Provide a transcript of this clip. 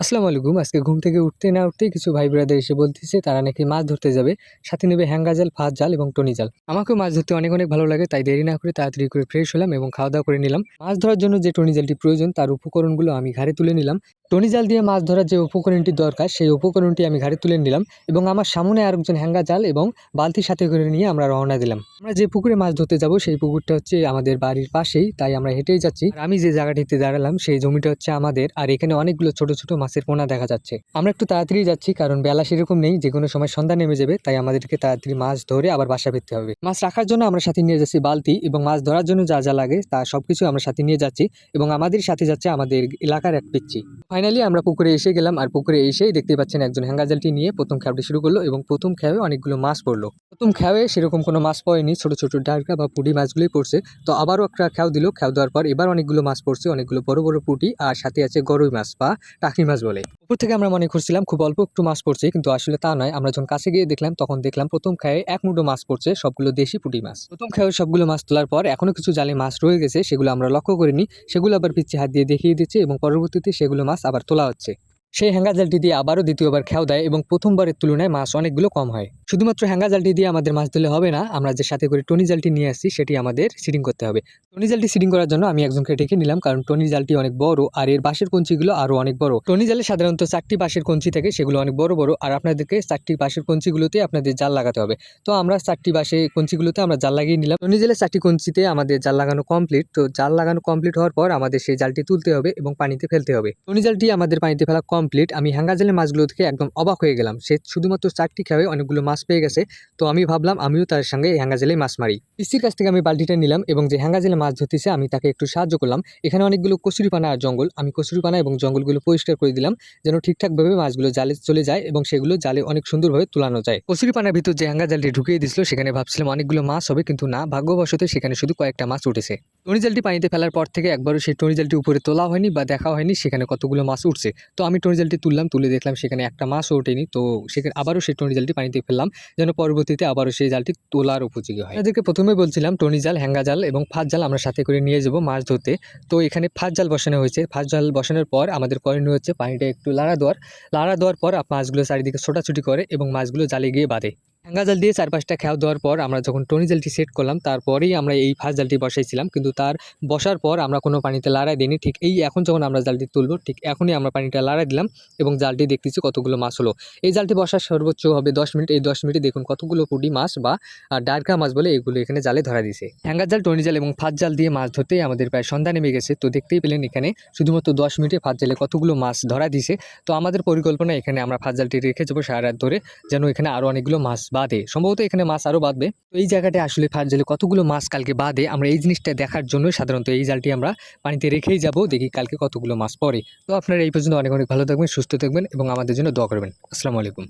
আসসালামু আলাইকুম। আজকে ঘুম থেকে উঠতে না উঠতেই কিছু ভাই ব্রাদার এসে বলতেছে, তারা নাকি মাছ ধরতে যাবে। সাথে নেবে হ্যাঙ্গা জাল ফাঁস জাল এবং টনি জাল। আমাকেও মাছ ধরতে অনেক অনেক ভালো লাগে, তাই দেরি না করে তাড়াতাড়ি করে ফ্রেশ হলাম এবং খাওয়া দাওয়া করে নিলাম। মাছ ধরার জন্য যে টনি জালটি প্রয়োজন, তার উপকরণগুলো আমি ঘাড়ে তুলে নিলাম। টনি জাল দিয়ে মাছ ধরার যে উপকরণটি দরকার, সেই উপকরণটি আমি ঘাড়ে তুলে নিলাম এবং আমার সামনে আরেকজন হ্যাঙ্গা জাল এবং বালতি সাথে করে নিয়ে আমরা রওনা দিলাম। আমরা যে পুকুরে মাছ ধরতে যাব, সেই পুকুরটা হচ্ছে আমাদের বাড়ির পাশেই, তাই আমরা হেঁটেই যাচ্ছি। আমি যে জায়গাটিতে দাঁড়ালাম, সেই জমিটা হচ্ছে আমাদের, আর এখানে অনেকগুলো ছোট ছোট মাছের পোনা দেখা যাচ্ছে। আমরা একটু তাড়াতাড়ি যাচ্ছি কারণ বেলা সেরকম নেই যে কোনো সময় সন্ধ্যা নেমে যাবে, তাই আমাদেরকে তাড়াতাড়ি মাছ ধরে আবার বাসা ফিরতে হবে। মাছ রাখার জন্য আমরা সাথে নিয়ে যাচ্ছি বালতি এবং মাছ ধরার জন্য যা যা লাগে তা সবকিছু আমরা সাথে নিয়ে যাচ্ছি এবং আমাদের সাথে যাচ্ছে আমাদের এলাকার এক পিচ্ছি ফাইনালি আমরা পুকুরে এসে গেলাম আর পুকুরে এসেই দেখতে পাচ্ছেন একজন হ্যাঙ্গা জালটি নিয়ে প্রথম খেয়াটি শুরু করল এবং প্রথম খেয়ে অনেকগুলো মাছ পড়ল। প্রথম খেয়ে সেরকম কোনো মাছ পড়েনি। ছোট ছোট ডারকা বা পুঁটি মাছগুলোই পড়ছে। তো আবারও একটা খেয়াও দিল খেয়াও দেওয়ার পর এবার অনেকগুলো মাছ পড়ছে, অনেকগুলো বড় বড় পুঁটি আর সাথে আছে গরুই মাছ বা টাকি মাছ বলে। উপর থেকে আমরা মনে করছিলাম খুব অল্প একটু মাছ পড়ছে, কিন্তু আসলে তা নয়। আমরা যখন কাছে গিয়ে দেখলাম, তখন দেখলাম প্রথম খেয়ে এক মুঠো মাছ পড়ছে, সবগুলো দেশি পুঁটি মাছ। প্রথম খেয়ে সবগুলো মাছ তোলার পর এখনও কিছু জালে মাছ রয়ে গেছে, সেগুলো আমরা লক্ষ্য করিনি। সেগুলো আবার পিচ্ছে হাত দিয়ে দেখিয়ে দিচ্ছে এবং পরবর্তীতে সেগুলো মাছ আবার তোলা হচ্ছে। সেই হ্যাঙ্গা জালটি দিয়ে আবারও দ্বিতীয়বার খেয়াও দেয় এবং প্রথমবারের তুলনায় মাছ অনেকগুলো কম হয়। শুধুমাত্র হ্যাঙ্গা জালটি দিয়ে আমাদের মাছ ধরলে হবে না, আমরা যে সাথে করে টনি জালটি নিয়ে আসছি সেটি আমাদের সিডিং করতে হবে। টনি জালটি সিডিং করার জন্য আমি একজনকে ডেকে নিলাম, কারণ টনি জালটি অনেক বড় আর এর বাঁশের কঞ্চিগুলো আরও অনেক বড়। টনি জালে সাধারণত চারটি বাঁশের কঞ্চি থাকে, সেগুলো অনেক বড় বড়, আর আপনাদেরকে চারটি বাঁশের কঞ্চিগুলোতে আপনাদের জাল লাগাতে হবে। তো আমরা চারটি বাঁশে কঞ্চিগুলোতে আমরা জাল লাগিয়ে নিলাম। টনি জালের চারটি কঞ্চিতে আমাদের জাল লাগানো কমপ্লিট তো জাল লাগানো কমপ্লিট হওয়ার পর আমাদের সেই জালটি তুলতে হবে এবং পানিতে ফেলতে হবে। টনি জালটি আমাদের পানিতে ফেলা কমপ্লিট আমি হ্যাঙ্গা জালের মাছগুলো থেকে একদম অবাক হয়ে গেলাম। সে শুধুমাত্র চারটি খেয়ে অনেকগুলো মাছ পেয়ে গেছে। তো আমি ভাবলাম, আমিও তার সঙ্গে হ্যাঙ্গা জেলে মাছ মারি। পিসির কাছ থেকে আমি বালতিটা নিলাম এবং যে হ্যাঙ্গা জেলে মাছ ধরতেছে, আমি তাকে একটু সাহায্য করলাম। এখানে অনেকগুলো কচুরিপানা আর জঙ্গল। আমি কচুরিপানা এবং জঙ্গলগুলো পরিষ্কার করে দিলাম, যেন ঠিকঠাকভাবে মাছগুলো জালে চলে যায় এবং সেগুলো জালে অনেক সুন্দরভাবে তোলানো যায়। কচুরিপানার ভিতর যে হ্যাঙ্গা জালটি ঢুকিয়ে দিছিল সেখানে ভাবছিলাম অনেকগুলো মাছ হবে, কিন্তু না, ভাগ্যবশত সেখানে শুধু কয়েকটা মাছ উঠেছে। টনি জালটি পানিতে ফেলার পর থেকে একবারও সেই টনি জালটি উপরে তোলা হয়নি বা দেখা হয়নি, সেখানে কতগুলো মাছ উঠছে। তো আমি টনি জালটি তুললাম, তুলে দেখলাম সেখানে একটা মাছও ওঠেনি। তো সেখানে আবারও সেই টনি জালটি পানিতে ফেললাম, যেন পরবর্তীতে আবারও সেই জালটি তোলার উপযোগী হয়। তাদেরকে প্রথমে বলছিলাম টনি জাল, হ্যাঙ্গা জাল এবং ফাঁস জাল আমরা সাথে করে নিয়ে যাব মাছ ধরতে। তো এখানে ফাঁস জাল বসানো হয়েছে। ফাঁস জাল বসানোর পর আমাদের করণীয় হচ্ছে পানিটা একটু লাড়া দেওয়ার। লাড়া দেওয়ার পর মাছগুলো চারিদিকে ছোটাছুটি করে এবং মাছগুলো জালে গিয়ে বাঁধে। হ্যাঙ্গা জাল দিয়ে চার পাঁচটা খেয়াও দেওয়ার পর আমরা যখন টনি জালটি সেট করলাম, তারপরেই আমরা এই ফার্স্ট জালটি বসাইছিলাম। কিন্তু তার বসার পর আমরা কোনো পানিতে লাড়াই দিইনি। ঠিক এই এখন যখন আমরা জালটি তুলবো, ঠিক এখনই আমরা পানিটা লাড়াই দিলাম এবং জালটি দেখতেছি কতগুলো মাছ হলো। এই জালটি বসার সর্বোচ্চ হবে দশ মিনিট। এই দশ মিনিটে দেখুন কতগুলো পুটি মাছ বা ডারকা মাছ বলে এগুলো এখানে জালে ধরা দিয়েছে। হ্যাঙ্গা জাল, টনি জাল এবং ফাঁস জাল দিয়ে মাছ ধরতেই আমাদের প্রায় সন্ধ্যা নেমে গেছে। তো দেখতেই পেলেন এখানে শুধুমাত্র দশ মিনিটে ফাঁস জালে কতগুলো মাছ ধরা দিছে তো আমাদের পরিকল্পনা এখানে আমরা ফাঁস জালটি রেখে যাব সারা রাত ধরে, যেন এখানে আরও অনেকগুলো মাছ বাঁধে সম্ভবত এখানে মাছ আরও বাঁধবে। তো এই জায়গাটা আসলে ফাঁস জালে কতগুলো মাছ কালকে বাদে আমরা এই জিনিসটা দেখার জন্য সাধারণত এই জালটি আমরা পানিতে রেখেই যাব, দেখি কালকে কতগুলো মাছ পড়ে। তো আপনারা এই পর্যন্ত অনেক অনেক ভালো থাকবেন, সুস্থ থাকবেন এবং আমাদের জন্য দোয়া করবেন। আসসালামু আলাইকুম।